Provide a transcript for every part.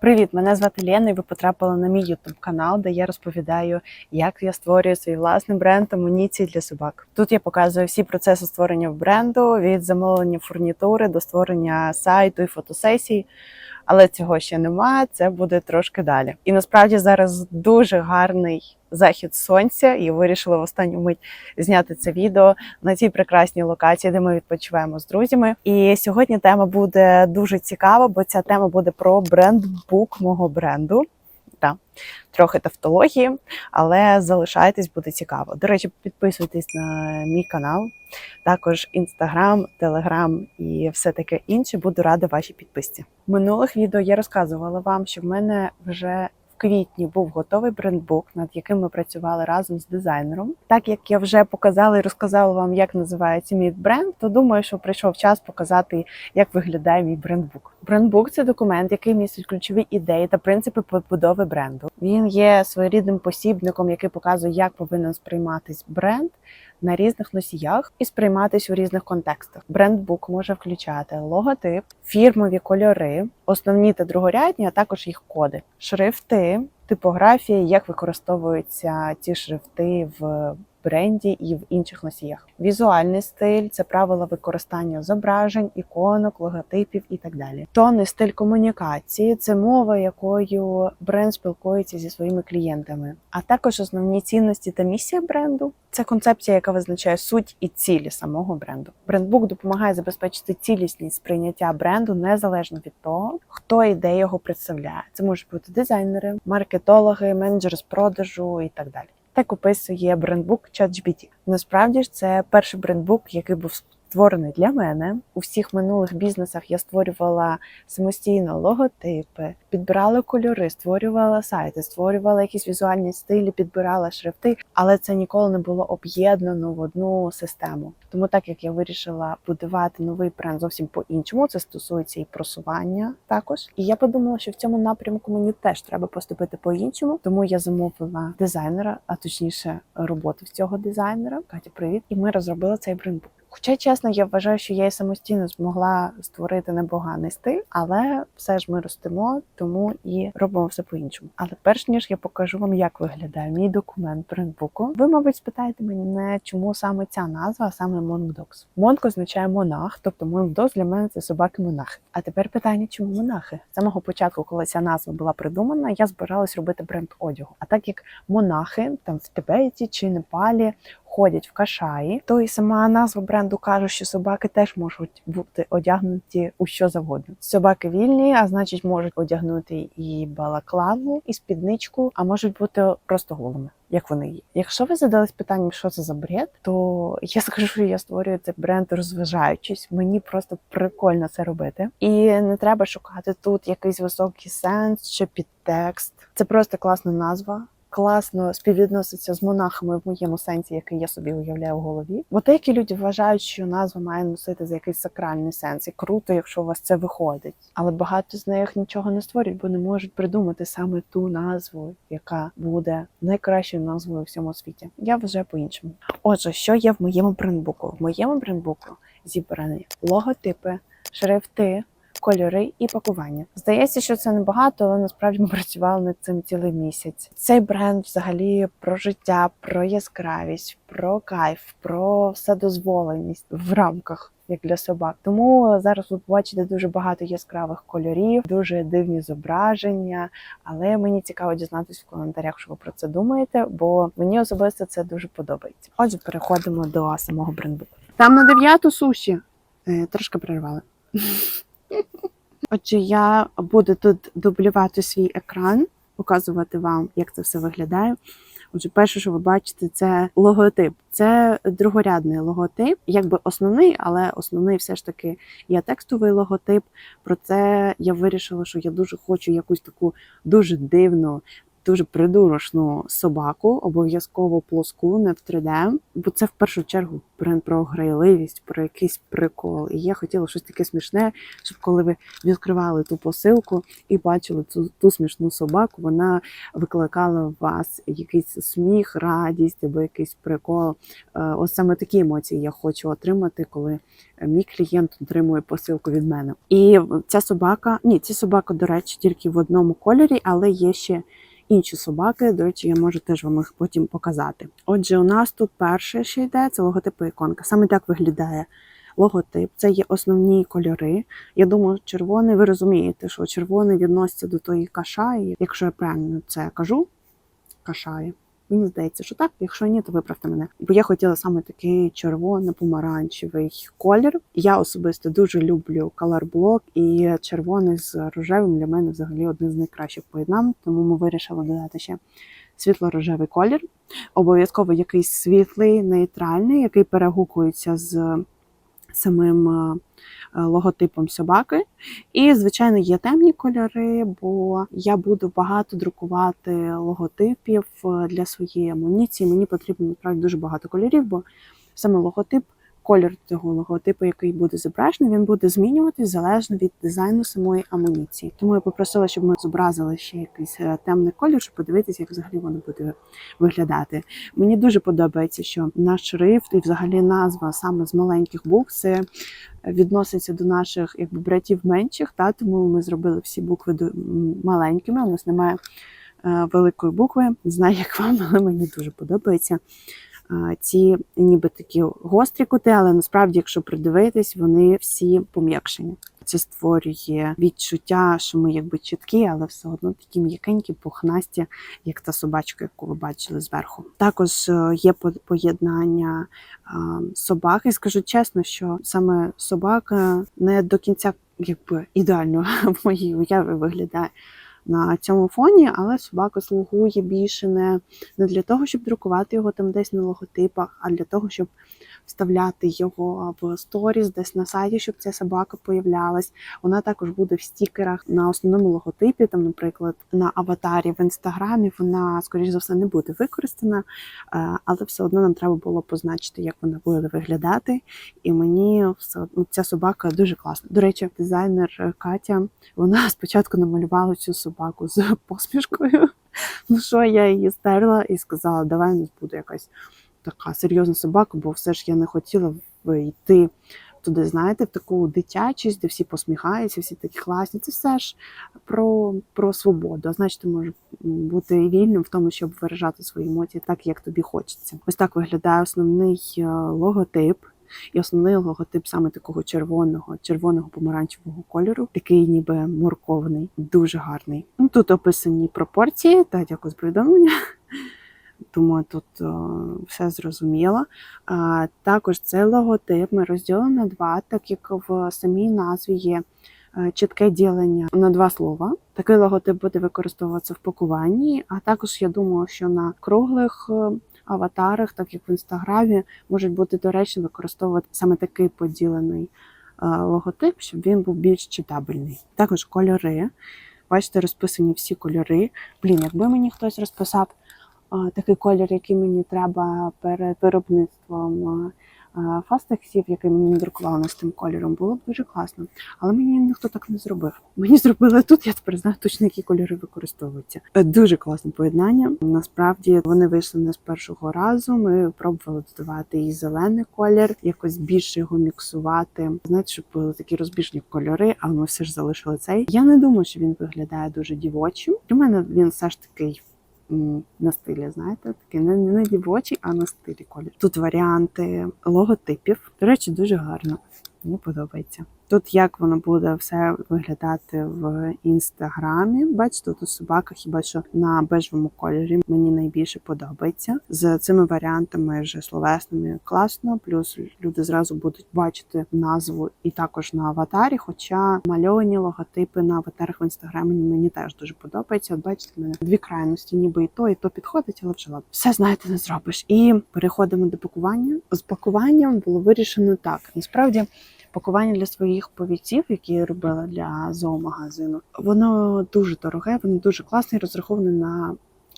Привіт, мене звати Лена, і ви потрапили на мій YouTube канал, де я розповідаю, як я створюю свій власний бренд амуніції для собак. Тут я показую всі процеси створення бренду від замовлення фурнітури до створення сайту і фотосесій. Але цього ще нема, це буде трошки далі. І насправді зараз дуже гарний захід сонця, і вирішила в останню мить зняти це відео на цій прекрасній локації, де ми відпочиваємо з друзями. І сьогодні тема буде дуже цікава, бо ця тема буде про брендбук мого бренду. Так, трохи тавтології, але залишайтесь, буде цікаво. До речі, підписуйтесь на мій канал, також інстаграм, телеграм і все таке інше. Буду рада вашій підписці. Минулих відео я розказувала вам, що в мене вже квітні був готовий брендбук, над яким ми працювали разом з дизайнером. Так як я вже показала і розказала вам, як називається мій бренд, то думаю, що прийшов час показати, як виглядає мій брендбук. Брендбук це документ, який містить ключові ідеї та принципи побудови бренду. Він є своєрідним посібником, який показує, як повинен сприйматись бренд. На різних носіях і сприйматись у різних контекстах. Брендбук може включати логотип, фірмові кольори, основні та другорядні, а також їх коди, шрифти, типографії, як використовуються ці шрифти в бренді і в інших носіях. Візуальний стиль це правила використання зображень, іконок, логотипів і так далі. Тонний стиль комунікації це мова, якою бренд спілкується зі своїми клієнтами, а також основні цінності та місія бренду. Це концепція, яка визначає суть і цілі самого бренду. Брендбук допомагає забезпечити цілісність сприйняття бренду незалежно від того, хто і де його представляє. Це можуть бути дизайнери, маркетологи, менеджери з продажу і так далі. Так описує брендбук ChatGPT. Насправді ж це перший брендбук, який був створений для мене. У всіх минулих бізнесах я створювала самостійно логотипи, підбирала кольори, створювала сайти, створювала якісь візуальні стилі, підбирала шрифти, але це ніколи не було об'єднано в одну систему. Тому, так як я вирішила будувати новий бренд зовсім по-іншому, це стосується і просування також. І я подумала, що в цьому напрямку мені теж треба поступити по-іншому. Тому я замовила дизайнера, а точніше роботу в цього дизайнера. Катя, привіт! І ми розробили цей брендбук. Хоча, чесно, я вважаю, що я і самостійно змогла створити непоганий стиль, але все ж ми ростемо, тому і робимо все по-іншому. Але перш ніж я покажу вам, як виглядає мій документ брендбуку, ви, мабуть, спитаєте мене, чому саме ця назва, а саме Монгдокс. Монк означає монах, тобто Монгдокс для мене це собаки-монахи. А тепер питання, чому монахи? З самого початку, коли ця назва була придумана, я збиралась робити бренд одягу. А так як монахи там в Тибеті чи Непалі ходять в кашаї, то і сама назва бренду каже, що собаки теж можуть бути одягнуті у що завгодно. Собаки вільні, а значить, можуть одягнути і балаклаву, і спідничку, а можуть бути просто голими. Як вони є. Якщо ви задались питанням, що це за бред, то я скажу, що я створюю цей бренд, розважаючись. Мені просто прикольно це робити. І не треба шукати тут якийсь високий сенс чи підтекст. Це просто класна назва класно співвідноситься з монахами в моєму сенсі, який я собі уявляю в голові. Бо деякі люди вважають, що назва має носити за якийсь сакральний сенс, і круто, якщо у вас це виходить. Але багато з них нічого не створюють, бо не можуть придумати саме ту назву, яка буде найкращою назвою у всьому світі. Я вважаю по-іншому. Отже, що є в моєму брендбуку? В моєму брендбуку зібрані логотипи, шрифти кольори і пакування. Здається, що це небагато, але насправді ми працювали над цим цілий місяць. Цей бренд взагалі про життя, про яскравість, про кайф, про вседозволеність в рамках. Як для собак, тому зараз ви побачите дуже багато яскравих кольорів, дуже дивні зображення. Але мені цікаво дізнатися в коментарях, що ви про це думаєте, бо мені особисто це дуже подобається. Отже, переходимо до самого брендбуку. Там на дев'яту суші Е, трошки перервали. Отже, я буду тут дублювати свій екран, показувати вам, як це все виглядає. Отже, перше, що ви бачите, це логотип. Це другорядний логотип, якби основний, але основний все ж таки є текстовий логотип. Про це я вирішила, що я дуже хочу якусь таку дуже дивну дуже придурочну собаку, обов'язково плоску, не в 3D, бо це в першу чергу бренд про грайливість, про якийсь прикол. І я хотіла щось таке смішне, щоб коли ви відкривали ту посилку і бачили цю ту смішну собаку, вона викликала в вас якийсь сміх, радість або якийсь прикол. Е, Ось саме такі емоції я хочу отримати, коли мій клієнт отримує посилку від мене. І ця собака, ні, ця собака, до речі, тільки в одному кольорі, але є ще інші собаки. До речі, я можу теж вам їх потім показати. Отже, у нас тут перше, що йде, це логотип іконка. Саме так виглядає. Логотип це є основні кольори. Я думаю, червоний, ви розумієте, що червоний відноситься до тої кашаї. Якщо я правильно це кажу, кашаї. Мені здається, що так. Якщо ні, то виправте мене. Бо я хотіла саме такий червоно-помаранчевий колір. Я особисто дуже люблю колорблок, і червоний з рожевим для мене взагалі один з найкращих поєднань. Тому ми вирішили додати ще світло-рожевий колір. Обов'язково якийсь світлий, нейтральний, який перегукується з самим е, логотипом собаки. І, звичайно, є темні кольори, бо я буду багато друкувати логотипів е, для своєї амуніції. Мені потрібно насправді дуже багато кольорів, бо саме логотип, колір цього логотипу, який буде зображений, він буде змінюватись залежно від дизайну самої амуніції. Тому я попросила, щоб ми зобразили ще якийсь е, темний колір, щоб подивитися, як взагалі воно буде виглядати. Мені дуже подобається, що наш шрифт і взагалі назва саме з маленьких букв це відноситься до наших якби братів менших, та тому ми зробили всі букви маленькими. У нас немає е, великої букви. Не знаю, як вам, але мені дуже подобається. Ці ніби такі гострі кути, але насправді, якщо придивитись, вони всі пом'якшені. Це створює відчуття, що ми якби чіткі, але все одно такі м'якенькі, пухнасті, як та собачка, яку ви бачили зверху. Також е, є поєднання собак. І скажу чесно, що саме собака не до кінця якби ідеально в моїй уяві виглядає на цьому фоні, але собака слугує більше не, не для того, щоб друкувати його там десь на логотипах, а для того, щоб вставляти його в сторіс, десь на сайті, щоб ця собака появлялась. Вона також буде в стікерах на основному логотипі, там, наприклад, на аватарі в інстаграмі. Вона, скоріш за все, не буде використана, е, але все одно нам треба було позначити, як вона буде виглядати. І мені все ця собака дуже класна. До речі, дизайнер Катя вона спочатку намалювала цю собаку з посмішкою. Ну що, я її стерла і сказала, давай у нас буде якась така серйозна собака, бо все ж я не хотіла йти туди, знаєте, в таку дитячість, де всі посміхаються, всі такі класні. Це все ж про, про свободу. А значить, ти можеш бути вільним в тому, щоб виражати свої емоції так, як тобі хочеться. Ось так виглядає основний е, логотип. І основний логотип саме такого червоного, червоного помаранчевого кольору, такий ніби морковний, дуже гарний. Ну, Тут описані пропорції та якось повідомлення. Думаю, тут о, все зрозуміло. Також цей логотип ми розділили на два, так як в самій назві є е, чітке ділення на два слова. Такий логотип буде використовуватися в пакуванні, а також я думаю, що на круглих е, аватарах, так як в інстаграмі, можуть бути доречно використовувати саме такий поділений е, логотип, щоб він був більш читабельний. Також кольори. Бачите, розписані всі кольори. Блін, якби мені хтось розписав такий колір, який мені треба перед виробництвом фастексів, який мені друкували з тим кольором, було б дуже класно. Але мені ніхто так не зробив. Мені зробили тут, я тепер знаю точно, які кольори використовуються. Е, Дуже класне поєднання. Насправді вони вийшли не з першого разу. Ми пробували додавати і зелений колір, якось більше його міксувати. Знаєте, щоб були такі розбіжні кольори, але ми все ж залишили цей. Я не думаю, що він виглядає дуже дівочим. Для мене він все ж такий на стилі, знаєте, такий не, не дівочий, а на стилі колір. Тут варіанти логотипів. До речі, дуже гарно. Мені подобається. Тут як воно буде все виглядати в інстаграмі. Бачите, тут собака хіба що на бежевому кольорі мені найбільше подобається. З цими варіантами вже словесними класно. Плюс люди зразу будуть бачити назву і також на аватарі. Хоча мальовані логотипи на аватарах в інстаграмі мені теж дуже подобається. Бачите, в мене дві крайності, ніби і то, і то підходить, але вже ладно. все знаєте, не зробиш. І переходимо до пакування. З пакуванням було вирішено так. Насправді пакування для своїх повійців, які я робила для зоомагазину, воно дуже дороге, воно дуже класне, і розраховане на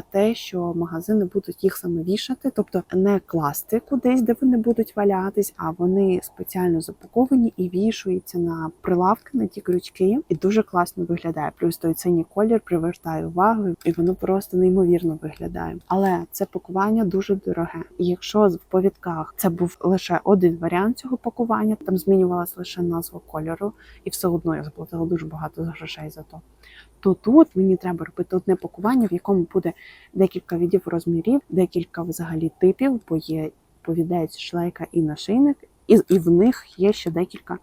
те, що магазини будуть їх саме вішати, тобто не класти кудись, де вони будуть валятись, а вони спеціально запаковані і вішуються на прилавки на ті крючки, і дуже класно виглядає. Плюс той синій колір привертає увагу, і воно просто неймовірно виглядає. Але це пакування дуже дороге. І якщо в повідках це був лише один варіант цього пакування, там змінювалася лише назва кольору, і все одно я заплатила дуже багато грошей за то. То тут мені треба робити одне пакування, в якому буде декілька видів розмірів, декілька взагалі типів, бо є повідець, шлейка і нашийник, і, і в них є ще декілька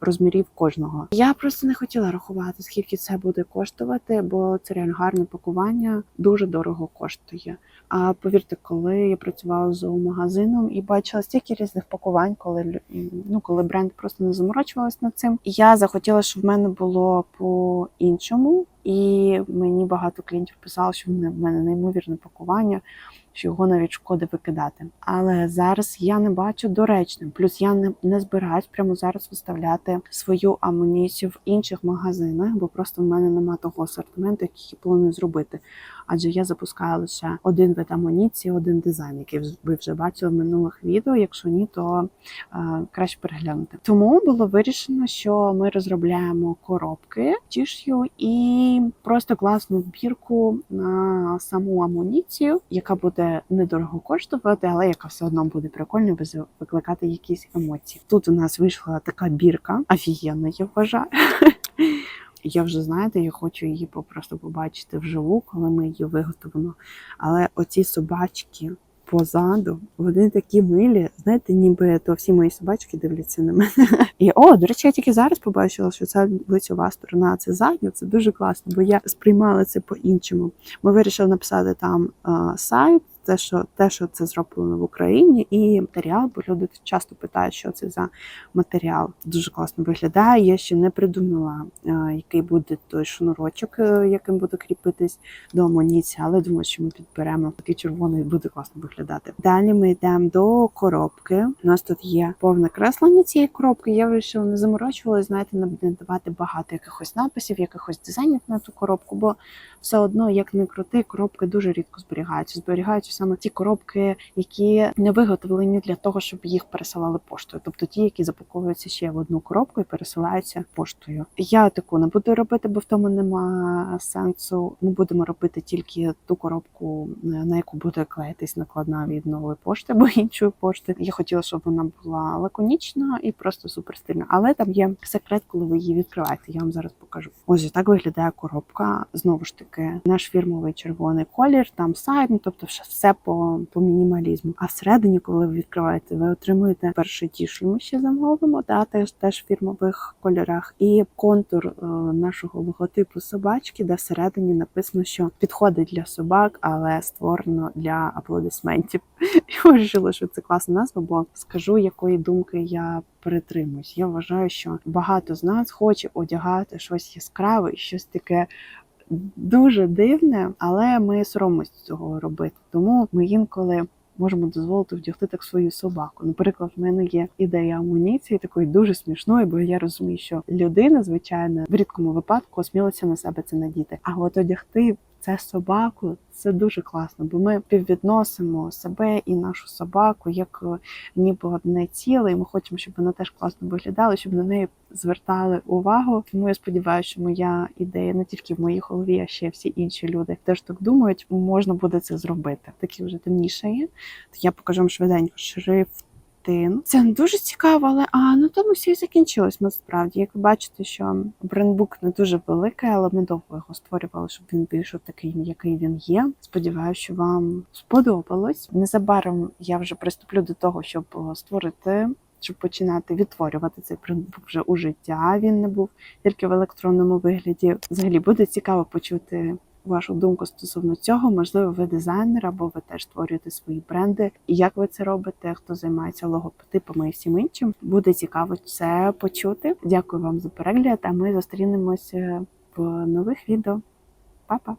розмірів кожного. Я просто не хотіла рахувати, скільки це буде коштувати, бо це реально гарне пакування, дуже дорого коштує. А повірте, коли я працювала з зоомагазином і бачила стільки різних пакувань, коли ну коли бренд просто не заморочувалась над цим. Я захотіла, щоб в мене було по іншому, і мені багато клієнтів писали, що в мене- неймовірне пакування. Що його навіть шкода викидати, але зараз я не бачу доречним. Плюс я не, не збираюсь прямо зараз виставляти свою амуніцію в інших магазинах, бо просто в мене нема того асортименту, який я планую зробити. Адже я запускаю лише один вид амуніції, один дизайн, який ви вже бачили в минулих відео. Якщо ні, то е, краще переглянути. Тому було вирішено, що ми розробляємо коробки тіш'ю і просто класну бірку на саму амуніцію, яка буде недорого коштувати, але яка все одно буде прикольно без викликати якісь емоції. Тут у нас вийшла така бірка, офігенна, я вважаю. Я вже знаєте, я хочу її просто побачити вживу, коли ми її виготовимо. Але оці собачки позаду, вони такі милі. Знаєте, ніби то всі мої собачки дивляться на мене. І о, до речі, я тільки зараз побачила, що це лицьова сторона, це задня. Це дуже класно, бо я сприймала це по-іншому. Ми вирішили написати там а, сайт. Те, що те, що це зроблено в Україні, і матеріал, бо люди часто питають, що це за матеріал. Дуже класно виглядає. Я ще не придумала, е, який буде той шнурочок, е, яким буде кріпитись до амуніції, але думаю, що ми підберемо такий червоний буде класно виглядати. Далі ми йдемо до коробки. У нас тут є повне креслення цієї коробки. Я вирішила не заморочувалась, знаєте, не давати багато якихось написів, якихось дизайнів на ту коробку, бо все одно, як не крути, коробки дуже рідко зберігаються. Зберігаються саме ті коробки, які не виготовлені для того, щоб їх пересилали поштою, тобто ті, які запаковуються ще в одну коробку і пересилаються поштою. Я таку не буду робити, бо в тому нема сенсу. Ми будемо робити тільки ту коробку, на яку буде клеїтись накладна від нової пошти або іншої пошти. Я хотіла, щоб вона була лаконічна і просто супер стильна. Але там є секрет, коли ви її відкриваєте. Я вам зараз покажу. Ось так виглядає коробка. Знову ж таки, наш фірмовий червоний колір, там сайт, ну тобто все- по, по мінімалізму. А всередині, коли ви відкриваєте, ви отримуєте перший тіш, ми ще замовимо, да, теж теж в фірмових кольорах, і контур е, нашого логотипу собачки, де всередині написано, що підходить для собак, але створено для аплодисментів. Я вважала, що це класна назва, бо скажу, якої думки я притримуюсь. Я вважаю, що багато з нас хоче одягати щось яскраве, щось таке. Дуже дивне, але ми соромимося цього робити. Тому ми інколи можемо дозволити вдягти так свою собаку. Наприклад, в мене є ідея амуніції такої дуже смішної, бо я розумію, що людина, звичайно, в рідкому випадку осмілиться на себе це надіти. А от одягти це собаку це дуже класно, бо ми співвідносимо себе і нашу собаку як е, ніби одне ціле, і ми хочемо, щоб вона теж класно виглядала, щоб на неї звертали увагу. Тому я сподіваюся, що моя ідея не тільки в моїй голові, а ще всі інші люди теж так думають. Можна буде це зробити. Такі вже темніше є. То я покажу вам швиденько шрифт. Це не дуже цікаво, але а на тому все закінчилось. Насправді, як ви бачите, що брендбук не дуже великий, але ми довго його створювали, щоб він вийшов такий, який він є. Сподіваюся, що вам сподобалось. Незабаром я вже приступлю до того, щоб е, створити. Щоб починати відтворювати цей брендбук вже у життя, він не був тільки в електронному вигляді. Взагалі буде цікаво почути вашу думку стосовно цього. Можливо, ви дизайнер або ви теж створюєте свої бренди. І як ви це робите? Хто займається логотипами і всім іншим? Буде цікаво це почути. Дякую вам за перегляд. А ми зустрінемося в нових відео. Па-па!